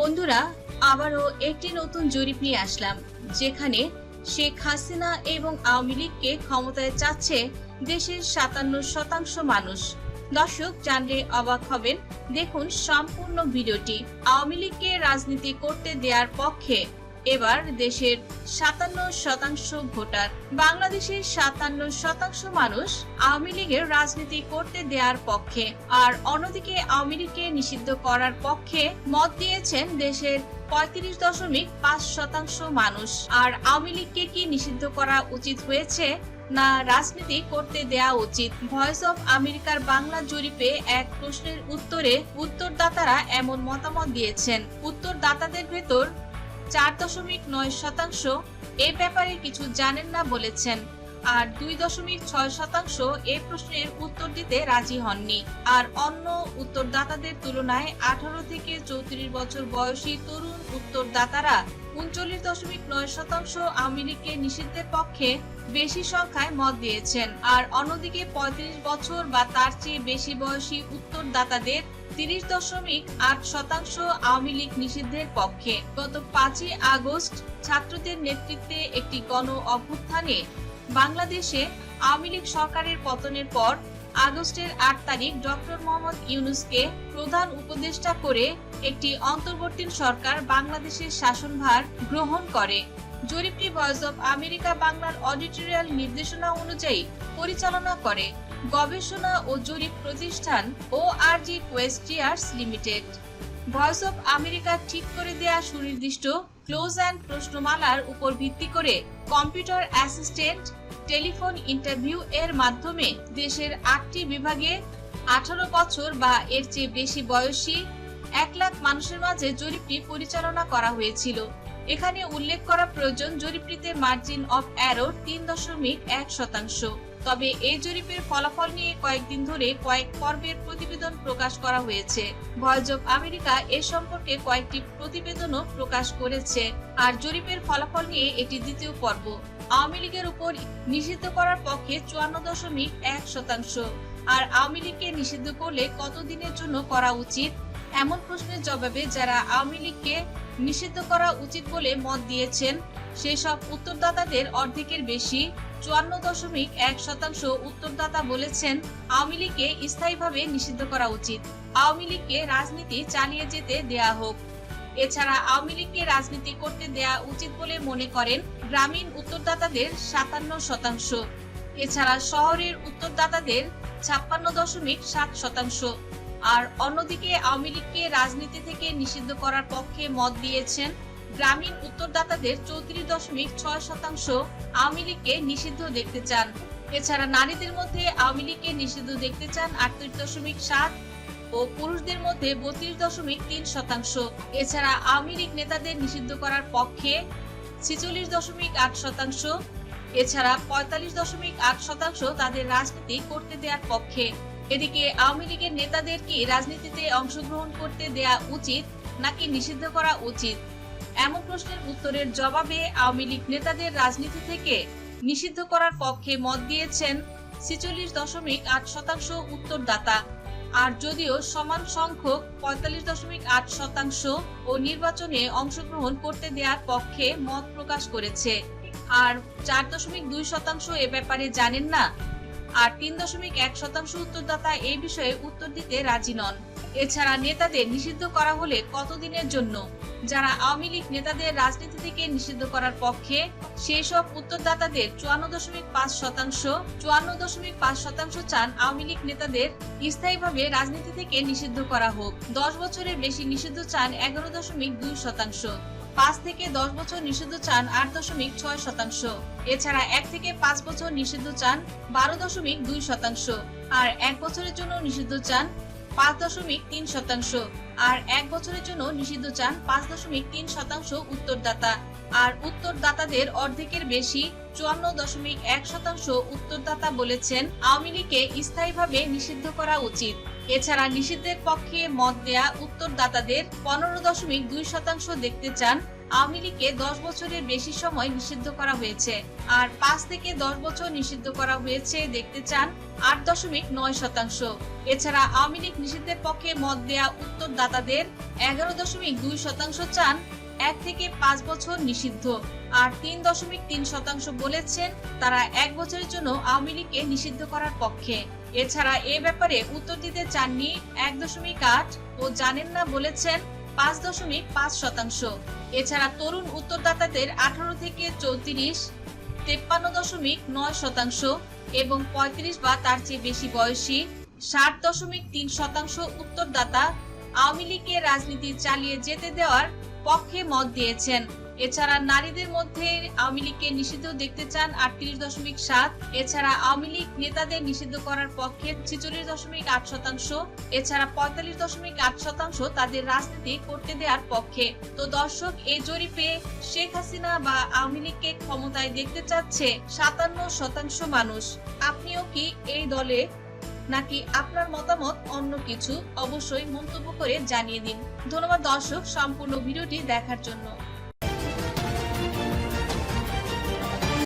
বন্ধুরা, আবারও একটি নতুন জরিপ নিয়ে আসলাম, যেখানে শেখ হাসিনা এবং আওয়ামী লীগকে ক্ষমতায় চাচ্ছে দেশের সাতান্ন শতাংশ মানুষ। দর্শক, জানলে অবাক হবেন। দেখুন সম্পূর্ণ ভিডিওটি। আওয়ামী লীগকে রাজনীতি করতে দেওয়ার পক্ষে এবার দেশের সাতান্ন শতাংশ ভোটার, বাংলাদেশের সাতান্ন শতাংশ মানুষ আওয়ামী লীগের রাজনীতি করতে দেওয়ার পক্ষে, আর অন্যদিকে আওয়ামী লীগকে নিষিদ্ধ করার পক্ষে মত দিয়েছেন দেশের পঁয়ত্রিশ দশমিক পাঁচ শতাংশ মানুষ। আর আওয়ামী লীগকে কি নিষিদ্ধ করা উচিত হয়েছে? না, রাজনীতি করতে দেয়া উচিত। ভয়েস অফ আমেরিকার বাংলা জরিপে এক প্রশ্নের উত্তরে উত্তরদাতারা এমন মতামত দিয়েছেন। উত্তরদাতাদের ভেতর চার দশমিক নয় শতাংশ এ ব্যাপারে কিছু জানেন না বলেছেন। আর দুই দশমিক ছয় শতাংশ এ প্রশ্নের উত্তর দিতে রাজি হননি। আর অন্য উত্তরদাতাদের তুলনায় আঠারো থেকে চৌত্রিশ বছর বয়সী তরুণ উত্তরদাতারা উনচল্লিশ দশমিক নয় শতাংশ আওয়ামী লীগকে নিষিদ্ধের পক্ষে বেশি সংখ্যায় মত দিয়েছেন। আর অন্যদিকে পঁয়ত্রিশ বছর বা তার চেয়ে বেশি বয়সী উত্তরদাতাদের তিরিশ দশমিক আট শতাংশ আওয়ামী লীগ নিষিদ্ধের পক্ষে। গত পাঁচই আগস্ট ছাত্রদের নেতৃত্বে একটি গণ অভ্যুত্থানে বাংলাদেশে আওয়ামী লীগ সরকারের পতনের পর আগস্টের আট তারিখ ডক্টর মোহাম্মদ ইউনুসকে প্রধান উপদেষ্টা করে একটি অন্তর্বর্তী সরকার বাংলাদেশের শাসনভার গ্রহণ করে। জরিপটি ভয়েস অফ আমেরিকা বাংলার অডিটোরিয়াল নির্দেশনা অনুযায়ী পরিচালনা করে। গবেষণা ও জরিপ প্রতিষ্ঠান ও আর জি কোয়েস্টিয়ার্স লিমিটেড ভয়েস অফ আমেরিকা ঠিক করে দেয়া সুনির্দিষ্ট ক্লোজ অ্যান্ড প্রশ্নমালার উপর ভিত্তি করে কম্পিউটার অ্যাসিস্ট্যান্ট টেলিফোন ইন্টারভিউ এর মাধ্যমে দেশের আটটি বিভাগে আঠারো বছর বা এর চেয়ে বেশি বয়সী এক লাখ মানুষের মাঝে জরিপটি পরিচালনা করা হয়েছিল। এখানে উল্লেখ করা প্রয়োজন জরিপটিতে মার্জিন অফ অ্যারোর তিন দশমিক এক শতাংশ। তবে এই জরিপের ফলাফল নিয়ে কয়েকদিন ধরে কয়েক পর্বের প্রতিবেদন প্রকাশ করা হয়েছে। ভয়েস অফ আমেরিকা এ সম্পর্কে কয়েকটি প্রতিবেদনও প্রকাশ করেছে। আর জরিপের ফলাফল নিয়ে এটি দ্বিতীয় পর্ব। আওয়ামী লীগের উপর নিষিদ্ধ করার পক্ষে চুয়ান্ন দশমিক এক শতাংশ। আর আওয়ামী লীগকে নিষিদ্ধ করলে কতদিনের জন্য করা উচিত? এমন প্রশ্নের জবাবে যারা আওয়ামী লীগকে নিষিদ্ধ করা উচিত বলে মত দিয়েছেন সেই সব উত্তরদাতাদের অর্ধেকের বেশি। চুয়ান্ন দশমিক এক শতাংশ উত্তরদাতা বলেছেন, আওয়ামী লীগকে স্থায়ীভাবে নিষিদ্ধ করা উচিত। আওয়ামী লীগকে রাজনীতি চালিয়ে যেতে দেয়া হোক। এছাড়া আওয়ামী লীগকে রাজনীতি করতে দেয়া উচিত বলে মনে করেন গ্রামীণ উত্তরদাতাদের সাতান্ন শতাংশ। এছাড়া শহরের উত্তরদাতাদের ছাপ্পান্ন দশমিক সাত শতাংশ। আর অন্যদিকে আওয়ামী লীগকে রাজনীতি থেকে নিষিদ্ধ করার পক্ষে মত দিয়েছেন গ্রামীণ উত্তরদাতাদের চৌত্রিশ দশমিক ছয় শতাংশ আওয়ামী লীগকে নিষিদ্ধ দেখতে চান। এছাড়া নারীদের মধ্যে আওয়ামী লীগকে নিষিদ্ধ দেখতে চান আটত্রিশ দশমিক সাত ও পুরুষদের মধ্যে বত্রিশ দশমিক তিন শতাংশ। এছাড়া আওয়ামী লীগ নেতাদের নিষিদ্ধ করার পক্ষে ছিচল্লিশ দশমিক আট শতাংশ। এছাড়া পঁয়তাল্লিশ দশমিক আট শতাংশ তাদের রাজনীতি করতে দেওয়ার পক্ষে। এদিকে আওয়ামী লীগের নেতাদের কি রাজনীতিতে অংশগ্রহণ করতে দেয়া উচিত নাকি নিষিদ্ধ করা উচিত? এমন প্রশ্নের উত্তরের জবাবে আওয়ামী লীগ নেতাদের রাজনীতি থেকে নিষিদ্ধ করার পক্ষে মত দিয়েছেন ছিচল্লিশ দশমিক আট শতাংশ উত্তরদাতা। আর যদিও সমান সংখ্যক পঁয়তাল্লিশ দশমিক আট শতাংশ ও নির্বাচনে অংশগ্রহণ করতে দেওয়ার পক্ষে মত প্রকাশ করেছে। আর চার দশমিক দুই শতাংশ এ ব্যাপারে জানেন না। আর তিন দশমিক এক শতাংশ উত্তরদাতা এই বিষয়ে উত্তর দিতে রাজি নন। এছাড়া নেতাদের নিষিদ্ধ করা হলে কতদিনের জন্য? যারা আওয়ামী লীগ নেতাদের রাজনীতি থেকে নিষিদ্ধ করার পক্ষে সেই সব উত্তরদাতাদের চুয়ান্ন দশমিক পাঁচ শতাংশ, চুয়ান্ন দশমিক পাঁচ শতাংশ চান আওয়ামী লীগ নেতাদের স্থায়ীভাবে রাজনীতি থেকে নিষিদ্ধ করা হোক। দশ বছরের বেশি নিষিদ্ধ চান এগারো দশমিক দুই শতাংশ। পাঁচ থেকে দশ বছর নিষিদ্ধ চান আট দশমিক ছয় শতাংশ। এছাড়া এক থেকে পাঁচ বছর নিষিদ্ধ চান বারো দশমিক দুই শতাংশ। আর এক বছরের জন্য নিষিদ্ধ চান পাঁচ দশমিক তিন শতাংশ আর এক বছরের জন্য নিষিদ্ধ চান পাঁচ দশমিক তিন শতাংশ উত্তরদাতা। আর উত্তরদাতাদের অর্ধেকের বেশি চুয়ান্ন দশমিক এক শতাংশ উত্তরদাতা বলেছেন আওয়ামী লীগকে স্থায়ীভাবে নিষিদ্ধ করা উচিত। এছাড়া নিষিদ্ধের পক্ষে মত দেয়া উত্তরদাতাদের পনেরো দশমিক দুই শতাংশ দেখতে চান। আওয়ামী লীগকে দশ বছরের বেশি সময় নিষিদ্ধ করা হয়েছে। আর পাঁচ থেকে দশ বছর নিষিদ্ধ করা হয়েছে দেখতে চান আট দশমিক নয় শতাংশ। এছাড়া আওয়ামী লীগ নিষিদ্ধের পক্ষে মত দেয়া উত্তরদাতাদের এগারো দশমিক দুই শতাংশ চান এক থেকে পাঁচ বছর নিষিদ্ধ। আর তিন দশমিক তিন শতাংশ বলেছেন তারা এক বছরের জন্য আওয়ামী লীগকে নিষিদ্ধ করার পক্ষে। এছাড়া এ ব্যাপারে উত্তর দিতে চাননি এক দশমিক আট ও জানেন না বলেছেন পাঁচ দশমিক পাঁচ শতাংশ। এছাড়া তরুণ উত্তরদাতাদের আঠারো থেকে চৌত্রিশ, তেপ্পান্ন দশমিক নয় শতাংশ এবং পঁয়ত্রিশ বা তার চেয়ে বেশি বয়সী, ষাট দশমিক তিন শতাংশ উত্তরদাতা আওয়ামী লীগের রাজনীতি চালিয়ে যেতে দেওয়ার পক্ষে মত দিয়েছেন। এছাড়া নারীদের মধ্যে আওয়ামী লীগকে নিষিদ্ধ দেখতে চান আটত্রিশ দশমিক সাত। এছাড়া আওয়ামী লীগ নেতাদের নিষিদ্ধ করার পক্ষে ছেচল্লিশ দশমিক আট শতাংশ। এছাড়া পঁয়তাল্লিশ দশমিক আট শতাংশ তাদের রাজনীতি করতে দেওয়ার পক্ষে। তো দর্শক, এই জরিপে শেখ হাসিনা বা আওয়ামী লীগকে ক্ষমতায় দেখতে চাচ্ছে সাতান্ন শতাংশ মানুষ। আপনিও কি এই দলে নাকি আপনার মতামত অন্য কিছু অবশ্যই মন্তব্য করে জানিয়ে দিন। ধন্যবাদ দর্শক, সম্পূর্ণ ভিডিওটি দেখার জন্য।